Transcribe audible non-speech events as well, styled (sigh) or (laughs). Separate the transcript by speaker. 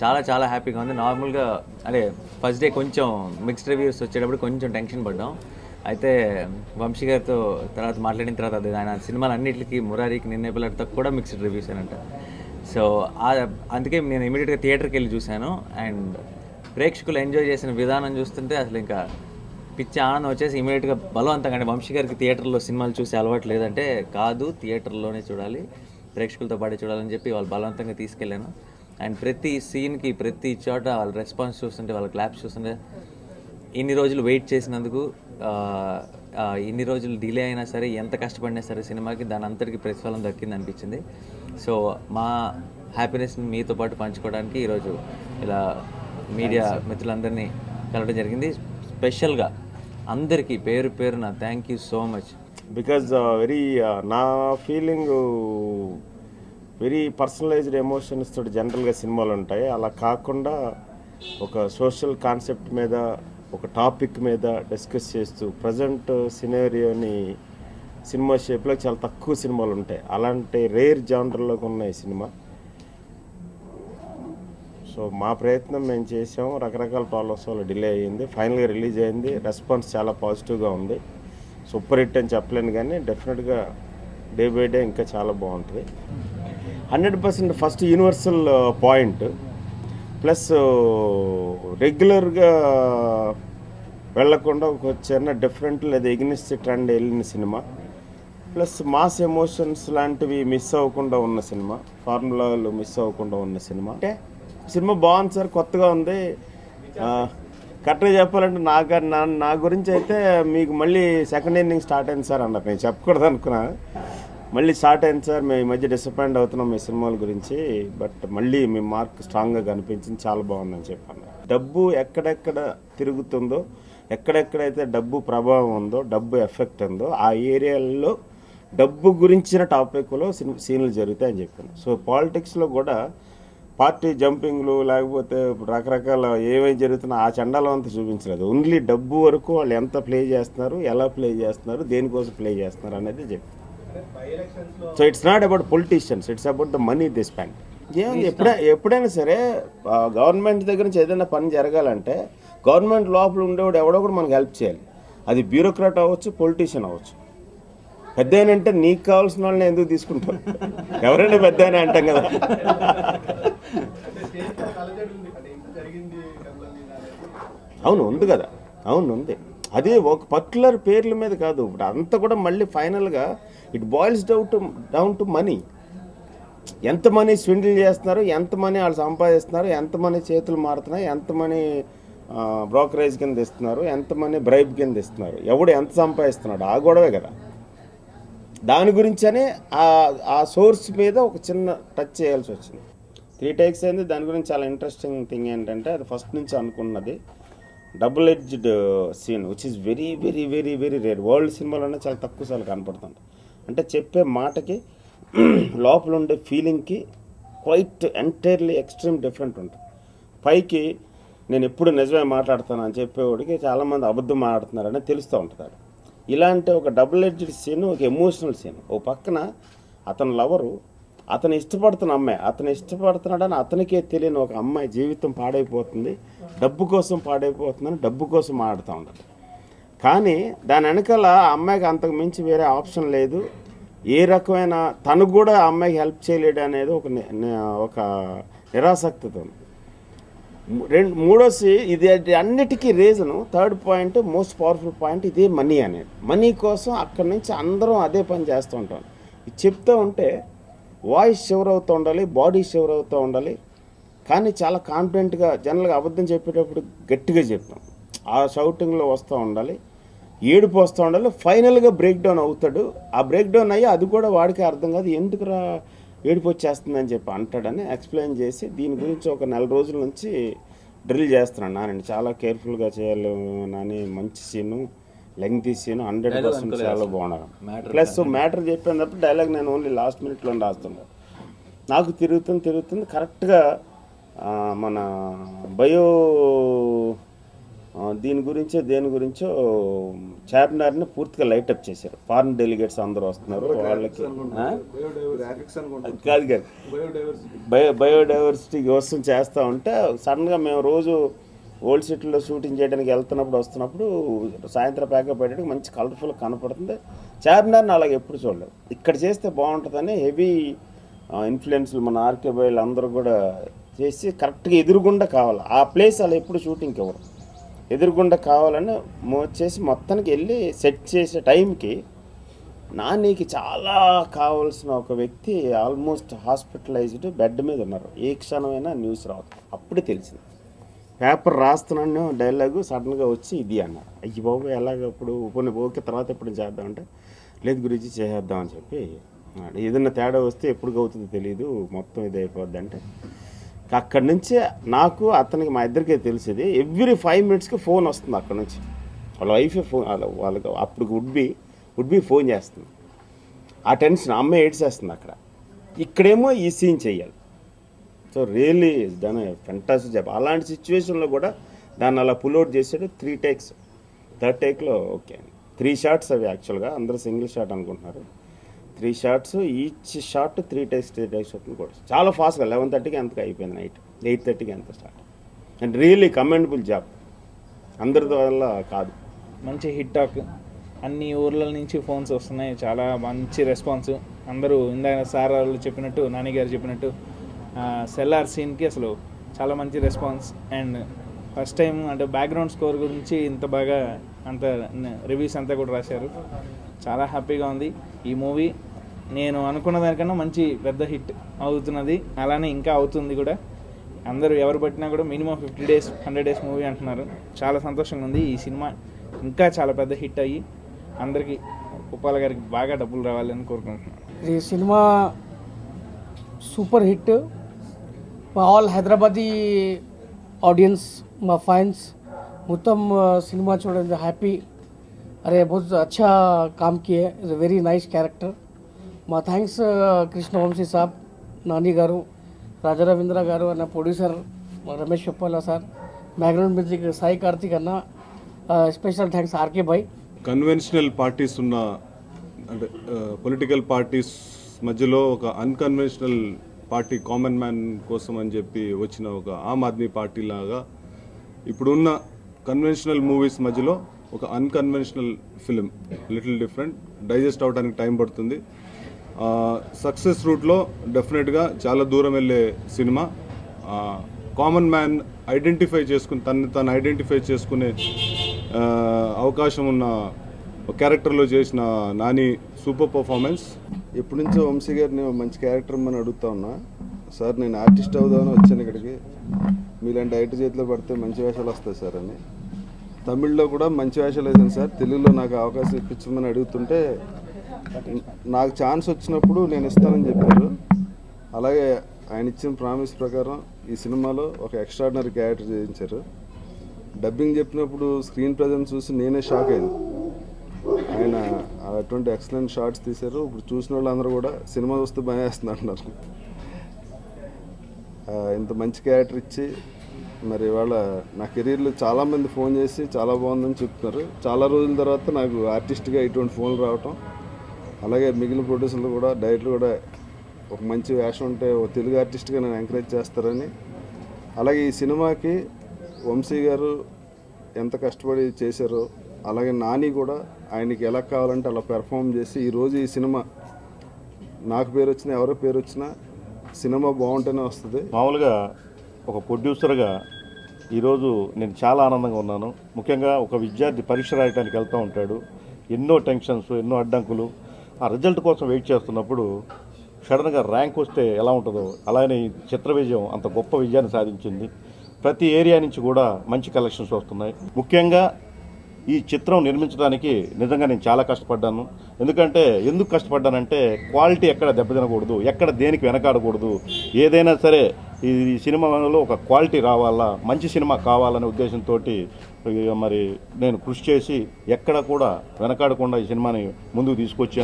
Speaker 1: చాలా చాలా హ్యాపీగా ఉంది. నార్మల్గా అదే ఫస్ట్ డే కొంచెం మిక్స్డ్ రివ్యూస్ వచ్చేటప్పుడు కొంచెం టెన్షన్ పడ్డాం. అయితే వంశీ గారితో తర్వాత మాట్లాడిన తర్వాత అది ఆయన సినిమాలు అన్నింటికి మురారికి నిన్నే పిల్లలతో కూడా మిక్స్డ్ రివ్యూస్ అంట సో అందుకే నేను ఇమీడియట్గా థియేటర్కి వెళ్ళి చూశాను. అండ్ ప్రేక్షకులు ఎంజాయ్ చేసిన విధానం చూస్తుంటే అసలు ఇంకా పిచ్చి ఆనందం వచ్చేసి ఇమీడియట్గా బలవంతంగా అంటే వంశీ గారికి థియేటర్లో సినిమాలు చూసి అలవాటు లేదంటే కాదు థియేటర్లోనే చూడాలి ప్రేక్షకులతో పాటు చూడాలని చెప్పి వాళ్ళు బలవంతంగా తీసుకెళ్ళాను. అండ్ ప్రతి సీన్కి ప్రతి చోట వాళ్ళ రెస్పాన్స్ చూస్తుంటే వాళ్ళ క్లాప్స్ చూస్తుంటే ఇన్ని రోజులు వెయిట్ చేసినందుకు ఇన్ని రోజులు డిలే అయినా సరే ఎంత కష్టపడినా సరే సినిమాకి దాని అంతటికి ప్రతిఫలం దక్కింది అనిపించింది. సో మా హ్యాపీనెస్ని మీతో పాటు పంచుకోవడానికి ఈరోజు ఇలా మీడియా మిత్రులందరినీ కలవడం జరిగింది. స్పెషల్గా అందరికీ పేరు పేరున thank you so much
Speaker 2: because very నా ఫీలింగ్ వెరీ పర్సనలైజ్డ్ ఎమోషన్స్ తోటి జనరల్గా సినిమాలు ఉంటాయి. అలా కాకుండా ఒక సోషల్ కాన్సెప్ట్ మీద ఒక టాపిక్ మీద డిస్కస్ చేస్తూ ప్రజెంట్ సినేరియోని సినిమా షేప్లో చాలా తక్కువ సినిమాలు ఉంటాయి. అలాంటి రేర్ జానర్లోకి ఉన్నాయి సినిమా. సో మా ప్రయత్నం మేము చేసాం రకరకాల ప్రాబ్లమ్స్ వల్ల డిలే అయ్యింది. ఫైనల్గా రిలీజ్ అయింది. రెస్పాన్స్ చాలా పాజిటివ్గా ఉంది. సూపర్ హిట్ అని చెప్పలేను కానీ డెఫినెట్గా డే బై డే ఇంకా చాలా బాగుంటుంది. Hundred percent first universal point. Plus రెగ్యులర్గా వెళ్ళకుండా ఒక చిన్న డిఫరెంట్ లేదా ఎగ్నిస్ట్ ట్రెండ్ వెళ్ళిన సినిమా. ప్లస్ మాస్ ఎమోషన్స్ లాంటివి మిస్ అవ్వకుండా ఉన్న సినిమా. ఫార్ములాలు మిస్ అవ్వకుండా ఉన్న సినిమా. అంటే సినిమా బాగుంది సార్ కొత్తగా ఉంది. కరెక్ట్గా చెప్పాలంటే నా నా నా గురించి అయితే మీకు మళ్ళీ సెకండ్ ఇన్నింగ్ స్టార్ట్ అయింది సార్ అన్నారు. నేను చెప్పకూడదు అనుకున్నాను మళ్ళీ స్టార్ట్ అయింది సార్. మేము ఈ మధ్య డిసప్పాయింట్ అవుతున్నాం మీ సినిమాల గురించి బట్ మళ్ళీ మీ మార్క్ స్ట్రాంగ్గా కనిపించింది చాలా బాగుందని చెప్పాను. డబ్బు ఎక్కడెక్కడ తిరుగుతుందో ఎక్కడెక్కడైతే డబ్బు ప్రభావం ఉందో డబ్బు ఎఫెక్ట్ ఉందో ఆ ఏరియాల్లో డబ్బు గురించిన టాపిక్లో సినిమా సీన్లు జరుగుతాయని చెప్పాను. సో పాలిటిక్స్లో కూడా పార్టీ జంపింగ్లు లేకపోతే రకరకాల ఏమేమి జరుగుతున్నా ఆ చండాలం అంతా చూపించలేదు. ఓన్లీ డబ్బు వరకు వాళ్ళు ఎంత ప్లే చేస్తున్నారు ఎలా ప్లే చేస్తున్నారు దేనికోసం ప్లే చేస్తున్నారు అనేది చెప్పి so it's not about politicians it's about the money this spend ఏముంది ఎప్పుడై ఎప్పుడైనా సరే గవర్నమెంట్ దగ్గర నుంచి ఏదైనా పని జరగాలంటే గవర్నమెంట్ లోపల ఉండేవాడు ఎవడో కూడా మనకు హెల్ప్ చేయాలి. అది బ్యూరోక్రాట్ అవ్వచ్చు పొలిటీషియన్ అవ్వచ్చు. పెద్ద అంటే నీకు కావాల్సిన వాళ్ళని ఎందుకు తీసుకుంటావు? (laughs) ఎవరైనా పెద్ద అంటాం కదా. అవును ఉంది కదా. అవును ఉంది. అది ఒక పర్టికులర్ పేర్ల మీద కాదు. ఇప్పుడు అంతా కూడా మళ్ళీ ఫైనల్గా it boils down to down to money. ఎంత మనీ స్విండిల్ చేస్తున్నారు ఎంత మనీ వాళ్ళు సంపాదిస్తున్నారు ఎంత మనీ చేతులు మారుతున్నాయి ఎంత మనీ బ్రోకరేజ్ కింద ఇస్తున్నారు ఎంత మనీ బ్రైబ్ కింద ఇస్తున్నారు. ఎవడు ఎంత సంపాదిస్తున్నాడు ఆ గొడవే కదా. దాని గురించనే ఆ ఆ సోర్స్ మీద ఒక చిన్న టచ్ చేయాల్సి వచ్చింది. త్రీ టైక్స్ అయింది. దాని గురించి చాలా ఇంట్రెస్టింగ్ థింగ్ ఏంటంటే అది ఫస్ట్ నుంచి అనుకున్నది. Double edged scene which is very very very very rare world సినిమాలోనే చాలా తక్కువ సార్లు కనపడుతుంది అంటే చెప్పే మాటకి (clears throat) లోపల ఉండే ఫీలింగ్కి క్వైట్ ఎంటైర్లీ ఎక్స్ట్రీమ్ డిఫరెంట్ ఉంటుంది. పైకి నేను ఎప్పుడు నిజమే మాట్లాడతాను అని చెప్పేవాడికి చాలామంది అబద్ధం మాట్లాడుతున్నారని తెలుస్తూ ఉంటారు ఇలాంటి ఒక డబుల్ ఎడ్జ్డ్ సీన్ ఒక ఎమోషనల్ సీన్ ఓ పక్కన అతని లవరు అతను ఇష్టపడుతున్న అమ్మాయి అతను ఇష్టపడుతున్నాడని అతనికే తెలియని ఒక అమ్మాయి జీవితం పాడైపోతుంది డబ్బు కోసం పాడైపోతుందని డబ్బు కోసం ఆడుతూ ఉంటుంది. కానీ దాని వెనకాల ఆ అమ్మాయికి అంతకు మించి వేరే ఆప్షన్ లేదు. ఏ రకమైన తను కూడా ఆ అమ్మాయికి హెల్ప్ చేయలేడు అనేది ఒక ని- ఒక నిరాసక్తితో రెండు మూడోసి ఇది అన్నిటికీ reason. Third point most powerful point ఇదే మనీ అనేది. మనీ కోసం అక్కడి నుంచి అందరం అదే పని చేస్తూ ఉంటాం. ఇది చెప్తూ ఉంటే వాయిస్ షివర్ అవుతూ ఉండాలి బాడీ షివర్ అవుతూ ఉండాలి. కానీ చాలా కాన్ఫిడెంట్గా జనరల్గా అబద్ధం చెప్పేటప్పుడు గట్టిగా చెప్తాం. ఆ షౌటింగ్లో వస్తూ ఉండాలి. ఏడుపు వస్తూ ఉండాలి. ఫైనల్గా బ్రేక్ డౌన్ అవుతాడు. ఆ బ్రేక్ డౌన్ అయ్యి అది కూడా వాడికి అర్థం కాదు. ఎందుకురా ఏడుపు వచ్చేస్తుందని చెప్పి అంటాడని ఎక్స్ప్లెయిన్ చేసి దీని గురించి ఒక నెల రోజుల నుంచి డ్రిల్ చేస్తున్నాను నాని చాలా కేర్ఫుల్గా చేయాలి నాని. మంచి scene lengthy scene hundred percent చాలా బాగున్నారు ప్లస్ మ్యాటర్ చెప్పినప్పుడు డైలాగ్ నేను ఓన్లీ లాస్ట్ మినిట్లో రాస్తున్నాను. నాకు తిరుగుతుంది తిరుగుతుంది. కరెక్ట్గా మన బయో దీని గురించో దేని గురించో చార్మినార్ని పూర్తిగా లైటప్ చేశారు. ఫారిన్ డెలిగేట్స్ అందరూ వస్తున్నారు. వాళ్ళకి కాదు కాదు. బయో బయోడైవర్సిటీ కోసం చేస్తూ ఉంటే సడన్గా మేము రోజు ఓల్డ్ సిటీలో షూటింగ్ చేయడానికి వెళ్తున్నప్పుడు వస్తున్నప్పుడు సాయంత్రం ప్యాకప్ పెట్టడానికి మంచి కలర్ఫుల్ కనపడుతుంది. చార్మినార్ని అలాగే ఎప్పుడు చూడలేదు. ఇక్కడ చేస్తే బాగుంటుందని హెవీ ఇన్ఫ్లుయెన్స్లు మన ఆర్కే బాయ్లు అందరూ కూడా చేసి కరెక్ట్గా ఎదురుగుండా కావాలి. ఆ ప్లేస్ అలా ఎప్పుడు షూటింగ్కి ఇవ్వరు. ఎదురుగుండా కావాలని మోచేసి మొత్తానికి వెళ్ళి సెట్ చేసే టైంకి నానికి చాలా కావాల్సిన ఒక వ్యక్తి ఆల్మోస్ట్ హాస్పిటలైజ్డ్ బెడ్ మీద ఉన్నారు. ఏ క్షణమైనా న్యూస్ రావద్దు అప్పుడే తెలిసింది. పేపర్ రాస్తున్నాను డైలాగు సడన్గా వచ్చి ఇది అన్నారు. అయ్యి బాబు ఎలాగ ఇప్పుడు కొన్ని ఓకే తర్వాత ఎప్పుడు చేద్దామంటే లేదు గురించి చేసేద్దాం అని చెప్పి ఏదైనా తేడా వస్తే ఎప్పుడు అవుతుందో తెలియదు మొత్తం ఇది అయిపోద్ది అంటే అక్కడి నుంచి నాకు అతనికి మా ఇద్దరికే తెలిసేది ఎవ్రీ ఫైవ్ మినిట్స్కి ఫోన్ వస్తుంది అక్కడ నుంచి. వాళ్ళ వైఫే ఫోన్ వాళ్ళ వాళ్ళకి అప్పుడు would be would be phone చేస్తుంది. ఆ టెన్షన్ అమ్మ ఏడ్చేస్తుంది అక్కడ. ఇక్కడేమో ఈ సీన్ చేయాలి సో రియల్లీ దాని ఫెంటాసిక్ జాబ్ అలాంటి సిచ్యువేషన్లో కూడా దాన్ని అలా పుల్అవుట్ చేసాడు త్రీ టేక్స్ థర్డ్ టేక్లో ఓకే త్రీ షార్ట్స్ అవి యాక్చువల్గా అందరూ సింగిల్ షాట్ అనుకుంటున్నారు. Three shots each shot three types three takes షార్ట్లు కూడా. చాలా ఫాస్ట్గా లెవెన్ థర్టీకి అంతకు అయిపోయింది నైట్ ఎయిట్ థర్టీకి ఎంత start and really commendable job అందరి వల్ల కాదు.
Speaker 3: మంచి హిట్ టాక్ అన్ని ఊర్ల నుంచి ఫోన్స్ వస్తున్నాయి. చాలా మంచి రెస్పాన్స్ అందరూ ఇందాక సార్ వాళ్ళు చెప్పినట్టు నాని గారు చెప్పినట్టు సెల్లార్ సీన్కి అసలు చాలా మంచి రెస్పాన్స్ అండ్ ఫస్ట్ టైం అంటే బ్యాక్గ్రౌండ్ స్కోర్ గురించి ఇంత బాగా అంత రివ్యూస్ అంతా కూడా రాశారు. చాలా హ్యాపీగా ఉంది. ఈ మూవీ నేను అనుకున్న దానికన్నా మంచి పెద్ద హిట్ అవుతున్నది. అలానే ఇంకా అవుతుంది కూడా. అందరూ ఎవరు పట్టినా కూడా minimum fifty days hundred days movie అంటున్నారు. చాలా సంతోషంగా ఉంది. ఈ సినిమా ఇంకా చాలా పెద్ద హిట్ అయ్యి అందరికీ ఉప్పాల గారికి బాగా డబ్బులు రావాలని కోరుకుంటున్నాను.
Speaker 4: ఈ cinema super hit. All Hyderabadi audience మా ఫ్యాన్స్ మొత్తం సినిమా చూడండి. హ్యాపీ. అరే బహుత్ అచ్చా కామ్ కియే ఇస్ వెరీ నైస్ క్యారెక్టర్. మా థ్యాంక్స్ కృష్ణ వంశీ సాబ్ నాని గారు రాజా రవీంద్ర గారు అన్న ప్రొడ్యూసర్ రమేష్ చెప్పాల sir background music Sai Karthik అన్న స్పెషల్ థ్యాంక్స్ ఆర్కే భాయ్
Speaker 5: కన్వెన్షనల్ పార్టీస్ ఉన్న అంటే పొలిటికల్ పార్టీస్ మధ్యలో ఒక అన్కన్వెన్షనల్ పార్టీ కామన్ మ్యాన్ కోసం అని చెప్పి వచ్చిన ఒక ఆమ్ ఆద్మీ పార్టీ లాగా ఇప్పుడున్న కన్వెన్షనల్ మూవీస్ మధ్యలో ఒక unconventional film little different digest అవడానికి టైం పడుతుంది. సక్సెస్ రూట్లో డెఫినెట్గా చాలా దూరం వెళ్ళే సినిమా. కామన్ మ్యాన్ ఐడెంటిఫై చేసుకుని తన్ని తను ఐడెంటిఫై చేసుకునే అవకాశం ఉన్న క్యారెక్టర్లో చేసిన నాని సూపర్ పర్ఫార్మెన్స్.
Speaker 6: ఎప్పటి నుంచో వంశీ గారిని మంచి క్యారెక్టర్ అని అడుగుతా ఉన్నా. సార్ నేను ఆర్టిస్ట్ అవుదామని వచ్చాను ఇక్కడికి. మీలాంటి ఐటీ చేతిలో పడితే మంచి వేషాలు వస్తాయి సార్ అని. తమిళ్ళో కూడా మంచి వేషాలు వేసాను సార్. తెలుగులో నాకు అవకాశం ఇప్పించమని అడుగుతుంటే నాకు ఛాన్స్ వచ్చినప్పుడు నేను ఇస్తానని చెప్పారు. అలాగే ఆయన ఇచ్చిన ప్రామిస్ ప్రకారం ఈ సినిమాలో ఒక ఎక్స్ట్రాడినరీ క్యారెక్టర్ చేయించారు. డబ్బింగ్ చెప్పినప్పుడు స్క్రీన్ ప్రజెన్స్ చూసి నేనే షాక్ అయ్యాను. ఆయన అటువంటి ఎక్సలెంట్ షార్ట్స్ తీశారు. ఇప్పుడు చూసిన వాళ్ళందరూ కూడా సినిమా చూస్తే భయం వేస్తుంది అంటున్నారు. ఇంత మంచి క్యారెక్టర్ ఇచ్చి మరి ఇవాళ నా కెరీర్లో చాలామంది ఫోన్ చేసి చాలా బాగుందని చెప్తున్నారు. చాలా రోజుల తర్వాత నాకు ఆర్టిస్ట్గా ఇటువంటి ఫోన్లు రావటం అలాగే మిగిలిన ప్రొడ్యూసర్లు కూడా డైరెక్టర్లు కూడా ఒక మంచి వేషం ఉంటే ఒక తెలుగు ఆర్టిస్ట్గా నేను ఎంకరేజ్ చేస్తారని. అలాగే ఈ సినిమాకి వంశీ గారు ఎంత కష్టపడి చేశారో అలాగే నాని కూడా ఆయనకి ఎలా కావాలంటే అలా పెర్ఫామ్ చేసి ఈరోజు ఈ సినిమా నాకు పేరు వచ్చినా ఎవరో పేరు వచ్చినా సినిమా బాగుంటేనే వస్తుంది.
Speaker 7: మామూలుగా ఒక ప్రొడ్యూసర్గా ఈరోజు నేను చాలా ఆనందంగా ఉన్నాను. ముఖ్యంగా ఒక విద్యార్థి పరీక్ష రాయడానికి వెళ్తూ ఉంటాడు. ఎన్నో టెన్షన్స్ ఎన్నో అడ్డంకులు. ఆ రిజల్ట్ కోసం వెయిట్ చేస్తున్నప్పుడు సడన్గా ర్యాంక్ వస్తే ఎలా ఉంటుందో అలానే చిత్ర విజయం అంత గొప్ప విజయాన్ని సాధించింది. ప్రతి ఏరియా నుంచి కూడా మంచి కలెక్షన్స్ వస్తున్నాయి. ముఖ్యంగా ఈ చిత్రం నిర్మించడానికి నిజంగా నేను చాలా కష్టపడ్డాను. ఎందుకంటే ఎందుకు కష్టపడ్డానంటే క్వాలిటీ ఎక్కడ దెబ్బతినకూడదు ఎక్కడ దేనికి వెనకాడకూడదు ఏదైనా సరే ఈ సినిమాలో ఒక క్వాలిటీ రావాలా మంచి సినిమా కావాలనే ఉద్దేశంతో మరి నేను కృషి చేసి ఎక్కడ కూడా వెనకాడకుండా ఈ సినిమాని ముందుకు తీసుకొచ్చాను.